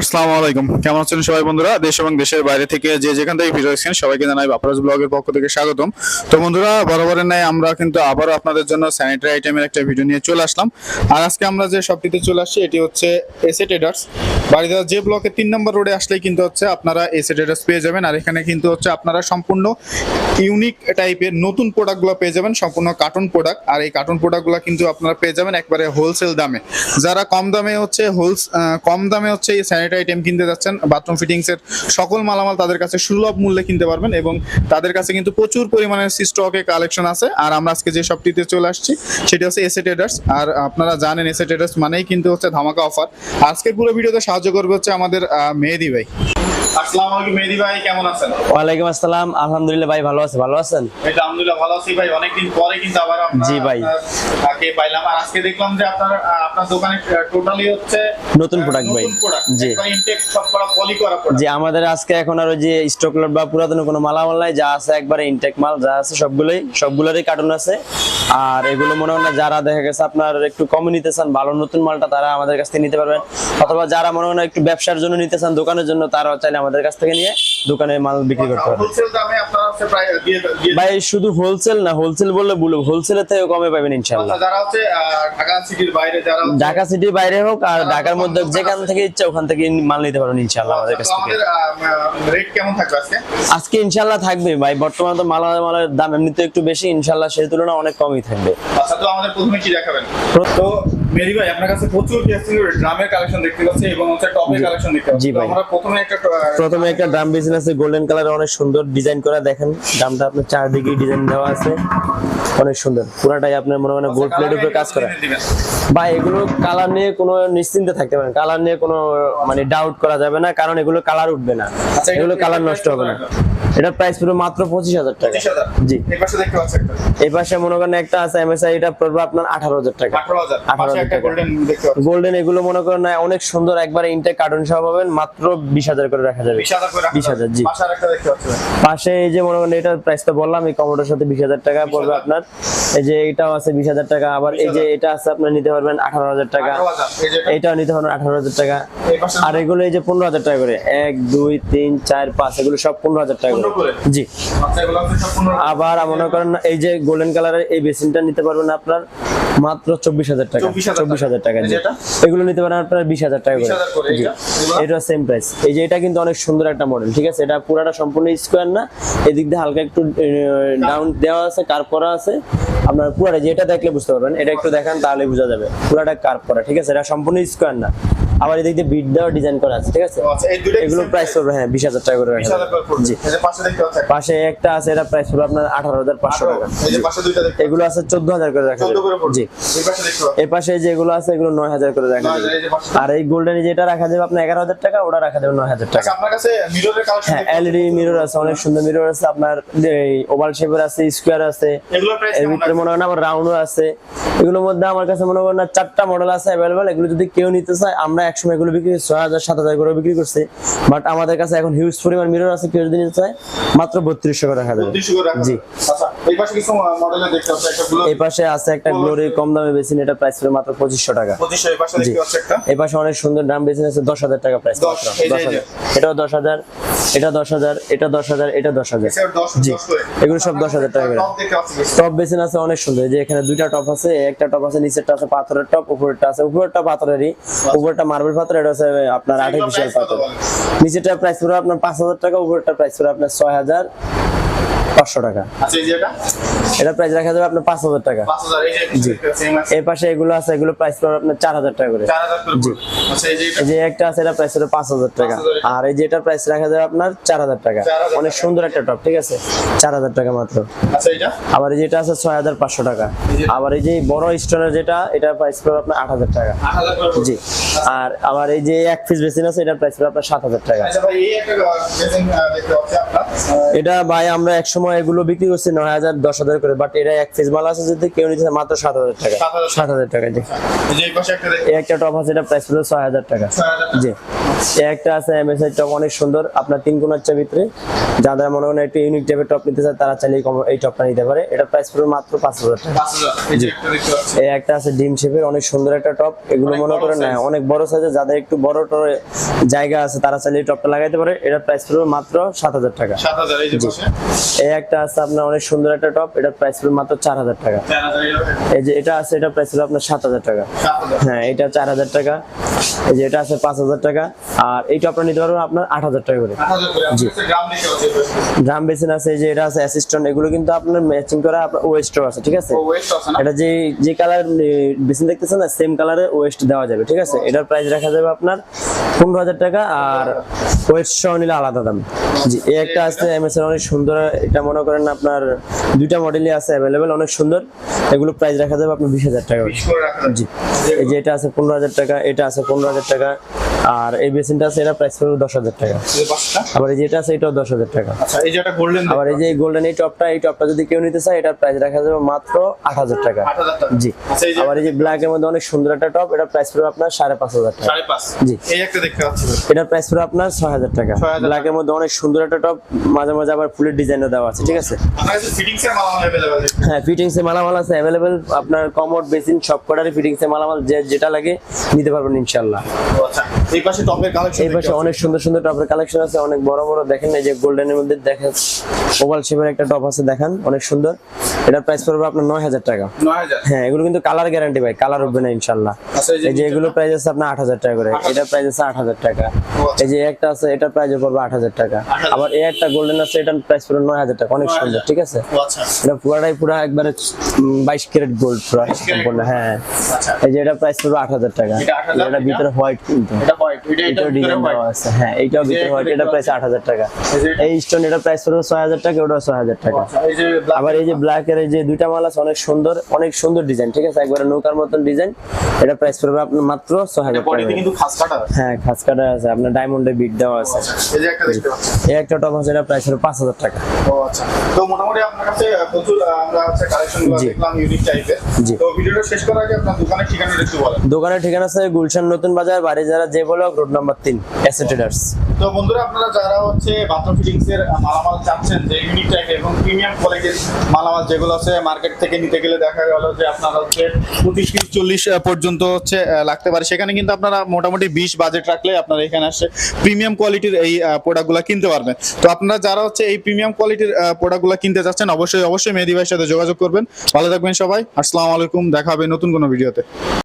আসসালামু আলাইকুম। কেমন আছেন সবাই বন্ধুরা? দেশ এবং দেশের বাইরে থেকে যে যেখান থেকে ভিডিও দেখছেন, সবাইকে জানাই বাপরাজ ব্লগের পক্ষ থেকে স্বাগতম। তো বন্ধুরা, বরাবরের ন্যায় আমরা কিন্তু আবারও আপনাদের জন্য স্যানিটারি আইটেমের একটা ভিডিও নিয়ে চলে আসলাম। আর আজকে আমরা যে শপটিতে চলে আসছি, এটি হচ্ছে এসে ট্রেডার্স বাড়িতে যে ব্লকে তিন নম্বর রোডে আসলেই কিন্তু হচ্ছে আপনারা এসে ট্রেডার্স পেয়ে যাবেন, আর এখানে কিন্তু হচ্ছে আপনারা সম্পূর্ণ ইউনিক টাইপের নতুন প্রোডাক্টগুলো পেয়ে যাবেন, সম্পূর্ণ কার্টুন প্রোডাক্ট আর এই কার্টুন প্রোডাক্টগুলো কিন্তু আপনারা পেয়ে যাবেন একবারে হোলসেল দামে। যারা কম দামে হচ্ছে হোলস কম দামে হচ্ছে এই স্যানিটারি আইটেম কিনতে যাচ্ছেন বাথরুম ফিটিংসের সকল মালামাল তাদের কাছে সুলভ মূল্যে কিনতে পারবেন এবং তাদের কাছে কিন্তু প্রচুর পরিমাণে স্টকে কালেকশন আছে, আর আমরা আজকে যে শপটিতে চলে আসছি, সেটি হচ্ছে এসে ট্রেডার্স আর আপনারা জানেন এসে ট্রেডার্স মানেই কিন্তু হচ্ছে ধামাকা অফার আজকের পুরো ভিডিওতে সাহায্য করবে হচ্ছে আমাদের মেহেদি ভাই। আসসালামু আলাইকুম মেহেদি ভাই কেমন আছেন? ওয়ালাইকুম আসসালাম। আলহামদুলিল্লাহ ভাই ভালো আছে ভালো আছেন? আলহামদুলিল্লাহ ভালো আছি ভাই। অনেকদিন পরে কিন্তু আবার জি ভাই। আপনাকে পাইলাম আর আজকে দেখলাম যে আপনার আপনার দোকানে টোটালি হচ্ছে নতুন product ভাই। জি। জি ইনটেক সব করা পলি করা product। আমাদের আজকে এখন আর ওই যে স্টক লট বা পুরাতন কোনো মালামাল নাই যা আছে একবারে ইনটেক মাল যা আছে সবগুলোই সবগুলোরই কার্টুন আছে আর এগুলো মনে হয় না যারা দেখা গেছে আপনার একটু কমে নিতে চান ভালো নতুন মালটা তারা আমাদের কাছ থেকে নিতে পারবেন অথবা যারা মনে হয় না একটু ব্যবসার জন্য নিতে চান দোকানের জন্য তারা চাইলে আমাদের কাছ থেকে নিয়ে দোকানে মাল বিক্রি করতে পারবেন ভাই শুধু হোলসেল না হোলসেল বললে হোলসেলের থেকে কমে পাবেন ইনশাল্লাহ আচ্ছা, যারা হচ্ছে ঢাকা সিটির বাইরে যারা ঢাকা সিটির বাইরে হোক আর ঢাকার মধ্যে যেখান থেকে ইচ্ছা ওখান থেকে মাল নিতে পারবেন ইনশাল্লাহ আমাদের কাছ থেকে। রেট কেমন থাকবে আজকে? আজকে ইনশাল্লাহ থাকবে ভাই বর্তমানে তো মালা মালের দাম এমনিতে একটু বেশি ইনশাল্লাহ সেই তুলনায় অনেক কমই থাকবে। আচ্ছা তো আমাদের প্রথমে কি দেখাবেন? তো মেরি ভাই আপনার কাছে প্রচুর ড্রামের কালেকশন দেখতে পাচ্ছি এবং হচ্ছে টপের কালেকশন দেখতে পাচ্ছি। ভাই। আমরা প্রথমে একটা প্রথমে একটা ড্রাম বেসিন আছে গোল্ডেন কালার অনেক সুন্দর ডিজাইন করা দেখেন ড্রামটা আপনার চারদিকে ডিজাইন দেওয়া আছে। অনেক সুন্দর পুরাটাই আপনার মনে হয় গোল্ড প্লেটের উপরে কাজ করা। বা এগুলো কালার নিয়ে কোনো নিশ্চিন্তে থাকতে পারেন কালার নিয়ে কোনো মানে ডাউট করা যাবে না কারণ এগুলো কালার উঠবে না। আচ্ছা, এগুলো কালার নষ্ট হবে না। এটা প্রাইস পুরো মাত্র পঁচিশ হাজার টাকা। 25,000 জি। এই পাশে মনে করেন একটা আছে এমএসআই এটা পড়বে আপনার আঠারো হাজার টাকা। 18000 আঠারো হাজার টাকা। গোল্ডেন দেখতে পাচ্ছি গোল্ডেন এগুলো মনে করেন অনেক সুন্দর একবার ইনটেক কার্টুন সহ পাবেন মাত্র বিশ হাজার করে রাখা যাবে। 20000 করে 20,000 জি। পাশে এই যে মনে করেন এটার প্রাইস তো বললাম এই কমোডোর সাথে বিশ হাজার টাকা পড়বে আপনার। এই যে এটাও আছে বিশ হাজার টাকা আবার এই যে এটা আছে আপনার নিতে পারবেন আঠারো হাজার টাকা। 18000 এই এটাও নিতে পারবেন আঠারো হাজার টাকা। আর এগুলো এই যে পনেরো হাজার টাকা করে এক দুই তিন চার পাঁচ এগুলো সব পনেরো হাজার টাকা 15 করে করে? জি। আচ্ছা এগুলো হচ্ছে সব 15 আবার মনে করেন এই যে গোল্ডেন কালারের এই বেসিনটা নিতে পারবেন আপনার মাত্র চব্বিশ হাজার টাকা। চব্বিশ হাজার টাকা? এগুলো নিতে পারেন আপনার বিশ হাজার টাকা করে। এটা? সেম প্রাইস এই যে এটা কিন্তু অনেক সুন্দর একটা মডেল ঠিক আছে? এটা পুরাটা সম্পূর্ণ স্কোয়ার না। এদিক দিয়ে হালকা একটু ডাউন দেওয়া আছে কার্ভ করা আছে। আপনার পুরাটা যেটা দেখলে বুঝতে পারবেন। এটা একটু দেখান তাহলে বোঝা যাবে। পুরাটা কার্ভ করা ঠিক আছে? এটা সম্পূর্ণ স্কোয়ার না। আবার এদিক দিয়ে বিট দেওয়া ডিজাইন করা আছে ঠিক আছে? আচ্ছা এই এগুলো প্রাইস পড়বে হ্যাঁ বিশ হাজার টাকা করে 20000 যাবে। করে জি। এই পাশে একটা। পাশে একটা আছে এটা প্রাইস পড়বে আপনার আঠারো হাজার পাঁচশো টাকা। এই যে পাশে দুইটা দেখতে এগুলো আছে চোদ্দ হাজার করে রাখা 14 করে জি। এই পাশে দেখতে পাচ্ছি এই পাশে যেগুলো আছে এগুলো নয় হাজার করে রাখা যাবে। 9000 এই যে আর এই গোল্ডেন যেটা রাখা যাবে আপনার এগারো হাজার টাকা ওটা রাখা যাবে নয় হাজার টাকা। আচ্ছা আপনার কাছে মিররের কালেকশন হ্যাঁ এলইডি মিরর আছে অনেক সুন্দর মিরর আছে আপনার এই ওভাল শেপের আছে স্কোয়ার আছে। এগুলোর প্রাইস এর ভিতরে মনে হয় না আবার রাউন্ডও আছে। এগুলোর মধ্যে আমার কাছে মনে করেন চারটা মডেল আছে অ্যাভেলেবল এগুলো যদি কেউ নিতে চায় আমরা একসময় এগুলো বিক্রি ছয় হাজার সাত হাজার করে বিক্রি করছি। বাট আমাদের কাছে এখন হিউজ পরিমাণ মিরর আছে কেউ যদি নিতে চায় মাত্র বত্রিশশো করে রাখা যাবে। 32 করে রাখা জি। আচ্ছা এই পাশে কিছু মডেলের দেখতে পাচ্ছি একটা গুলো আছে একটা গ্লোরি কম দামে বেসিন এটা প্রাইস পড়বে মাত্র পঁচিশশো টাকা। 25 এই পাশে দেখতে পাচ্ছি একটা। এই পাশে অনেক সুন্দর দাম বেসিন আছে দশ হাজার টাকা প্রাইস। হাজার। এটাও দশ হাজার। এটা দশ হাজার এটা দশ হাজার এটা দশ হাজার। জি। এগুলো সব 10,000 টাকা করে। টপ বেসিন আছে অনেক সুন্দর। যে এখানে দুইটা টপ আছে একটা টপ আছে নিচেরটা আছে পাথরের টপ উপরেরটা আছে। উপরেরটা পাথরেরই উপরেরটা মার্বেল পাথর এটা আছে আপনার আর্টিফিশিয়াল পাথর। নিচেরটা প্রাইস পুরো আপনার পাঁচ হাজার টাকা উপরেরটা প্রাইস পড়বে আপনার ছয় হাজার। পাঁচশো টাকা। আচ্ছা এটা? এটা প্রাইস রাখা যাবে আপনার পাঁচ হাজার টাকা। 5000 এই যে জি। এই পাশে এগুলো আছে এগুলো প্রাইস পড়বে আপনার চার হাজার টাকা করে। 4000 করে জি। আচ্ছা এই যে একটা আছে এটা প্রাইস হলো পাঁচ হাজার টাকা। আর এই যে এটার প্রাইস রাখা যাবে আপনার চার হাজার টাকা। অনেক সুন্দর একটা টপ ঠিক আছে? চার হাজার টাকা মাত্র। আচ্ছা এটা আবার এই যেটা আছে ছয় হাজার পাঁচশো টাকা। আবার এই যে বড় স্টোনের যেটা এটা প্রাইস পড়বে আপনার আট হাজার টাকা। 8000 করে জি। আর আবার এই যে এক পিস বেসিন আছে এটার প্রাইস পড়বে আপনার সাত হাজার টাকা। আচ্ছা ভাই এই একটা বেসিন দেখতে পাচ্ছি আপনার। এটা ভাই আমরা এক সময় এগুলো বিক্রি করছে নয় হাজার দশ হাজার করে। বাট এটা এক পিস মাল আছে যদি কেউ নিতে চায় মাত্র সাত হাজার টাকা। সাত হাজার টাকা। জি। এই একটা টপ আছে এটা প্রাইস ছয় হাজার টাকা। জি। একটা আছে এমএসআই টপ অনেক সুন্দর। আপনার তিন কোণার চার ভিতরে। যাদের মনে হয় একটু ইউনিক টাইপের টপ নিতে চায় তারা চাইলে এই টপটা নিতে পারে। এটা প্রাইস পড়বে মাত্র পাঁচ হাজার টাকা। হাজার। এই একটা আছে ডিম শেপের অনেক সুন্দর একটা টপ এগুলো মনে করেন না অনেক বড় সাইজের যাদের একটু বড় টরে জায়গা আছে তারা চাইলে এই টপটা লাগাইতে পারে। এটার প্রাইস পড়বে মাত্র সাত হাজার টাকা। এই একটা আছে আপনার অনেক সুন্দর একটা টপ এটার প্রাইস পড়বে মাত্র চার হাজার টাকা। এই যে এটা আছে এটা প্রাইস পড়বে আপনার সাত হাজার টাকা। হ্যাঁ এটা চার হাজার টাকা। এই যে এটা আছে পাঁচ হাজার টাকা। আর এই টপটা নিতে পারবেন আপনার আট হাজার টাকা করে। পাচ্ছি এই ড্রাম বেসিন আছে এই যে এটা আছে অ্যাসিস্ট্যান্ট এগুলো কিন্তু আপনার ম্যাচিং করা আপনার ওয়েস্টও আছে ঠিক আছে? ওয়েস্ট আছে না? এটা যে যে কালার বেসিন দেখতেছেন না সেম কালারের ওয়েস্ট দেওয়া যাবে ঠিক আছে? এটার প্রাইস রাখা যাবে আপনার পনেরো হাজার টাকা আর ওয়েস্ট সহ নিলে আলাদা দাম। জি এই একটা আছে এমএস এর অনেক সুন্দর এটা মনে করেন আপনার দুইটা মডেলই আছে অ্যাভেলেবেল অনেক সুন্দর। এগুলো প্রাইস রাখা যাবে আপনার বিশ হাজার টাকা। জি। এই যে এটা আছে পনেরো হাজার টাকা এটা আছে পনেরো হাজার টাকা। আর এই বেসিনটা আছে এটা প্রাইস পড়বে দশ হাজার টাকা। আবার এই যেটা আছে এটাও দশ হাজার টাকা। আবার এই যে গোল্ডেন এই টপটা এই টপটা যদি কেউ নিতে চায় এটার প্রাইস রাখা যাবে মাত্র আট হাজার টাকা। জি। আবার এই যে ব্ল্যাক এর মধ্যে অনেক সুন্দর একটা টপ এটা প্রাইস পড়বে আপনার সাড়ে পাঁচ হাজার টাকা। পাচ্ছেন এটার প্রাইস পড়বে আপনার ছয় হাজার টাকা। ব্ল্যাক এর মধ্যে অনেক সুন্দর একটা টপ মাঝে মাঝে আবার ফুলের ডিজাইনও দেওয়া আছে ঠিক আছে? হ্যাঁ ফিটিংস এর মালামাল আছে অ্যাভেলেবেল আপনার কমোড বেসিন সব কটারই ফিটিংস এর মালামাল যেটা লাগে নিতে পারবেন ইনশাআল্লাহ এই পাশে টপের কালেকশন এই পাশে অনেক সুন্দর সুন্দর টপের কালেকশন আছে অনেক বড় বড়। দেখেন এই যে গোল্ডেনের মধ্যে দেখেন ওভাল শেপের একটা টপ আছে দেখেন অনেক সুন্দর। এটার প্রাইস পড়বে আপনার নয় হাজার টাকা। নয় হাজার? হ্যাঁ এগুলো কিন্তু কালার গ্যারান্টি ভাই কালার উঠবে না ইনশাল্লাহ আচ্ছা, এই যে এগুলো প্রাইস আছে আপনার আট হাজার টাকা করে। এটার প্রাইস আছে আট হাজার টাকা। আচ্ছা। এই যে একটা আছে এটার প্রাইস পড়বে আট হাজার টাকা। আবার এই একটা গোল্ডেন আছে এটার প্রাইস পড়বে নয় হাজার টাকা অনেক সুন্দর ঠিক আছে? আচ্ছা। এটা পুরাটাই পুরা একবারে বাইশ ক্যারেট গোল্ড পুরা সম্পূর্ণ হ্যাঁ। আচ্ছা। এই যে এটা প্রাইস পড়বে আট হাজার টাকা। এটা এটা ভিতরে হোয়াইট কিন্তু। এটা এটা এটা ডিজাইন দেওয়া আছে হ্যাঁ এইটাও ভিতরে হোয়াইট এটা প্রাইস আট হাজার টাকা। এই এই স্টোন এটা প্রাইস পড়বে ছয় হাজার টাকা ওটাও ছয় হাজার টাকা। আচ্ছা আবার এই যে ব্ল্যাক এর যে দুইটা মাল আছে অনেক সুন্দর অনের সুন্দর ডিজাইন ঠিক আছে? একবারে নৌকার মতন ডিজাইন এটা প্রাইস পড়বে আপনার মাত্র ছয় হাজার টাকা। হ্যাঁ খাস কাটা আছে। আপনার ডায়মন্ডে বিট দেওয়া আছে। এই একটা টপ আছে এটা প্রাইস পাঁচ হাজার টাকা। আচ্ছা। তো মোটামুটি আপনার কাছে প্রচুর আমরা হচ্ছে কালেকশন দেখলাম ইউনিক টাইপের তো ভিডিওটা শেষ করার আগে আপনার দোকানের ঠিকানাটা একটু বলেন। দোকানের ঠিকানা আছে গুলশান নতুন বাজার বাড়ি যারা যে বলো রোড নাম্বার তিন অ্যাসেট ট্রেডার্স তো বন্ধুরা আপনারা যারা হচ্ছে বাথরুম ফিটিংস এর মালামাল চাচ্ছেন যে এবং প্রিমিয়াম কোয়ালিটির মালামাল যেগুলো আছে মার্কেট থেকে নিতে গেলে দেখা গেল যে আপনার হচ্ছে পঁচিশ তিরিশ চল্লিশ পর্যন্ত হচ্ছে লাগতে পারে। সেখানে কিন্তু আপনারা মোটামুটি বিশ বাজেট রাখলে আপনারা এখানে আসে প্রিমিয়াম কোয়ালিটির এই প্রোডাক্টগুলো কিনতে পারবেন। তো আপনারা যারা হচ্ছে এই প্রিমিয়াম কোয়ালিটির প্রোডাক্টগুলো কিনতে চাচ্ছেন অবশ্যই অবশ্যই মেহেদি ভাইয়ের সাথে যোগাযোগ করবেন। ভালো থাকবেন সবাই। আসসালামু আলাইকুম। দেখা হবে নতুন কোনো ভিডিওতে।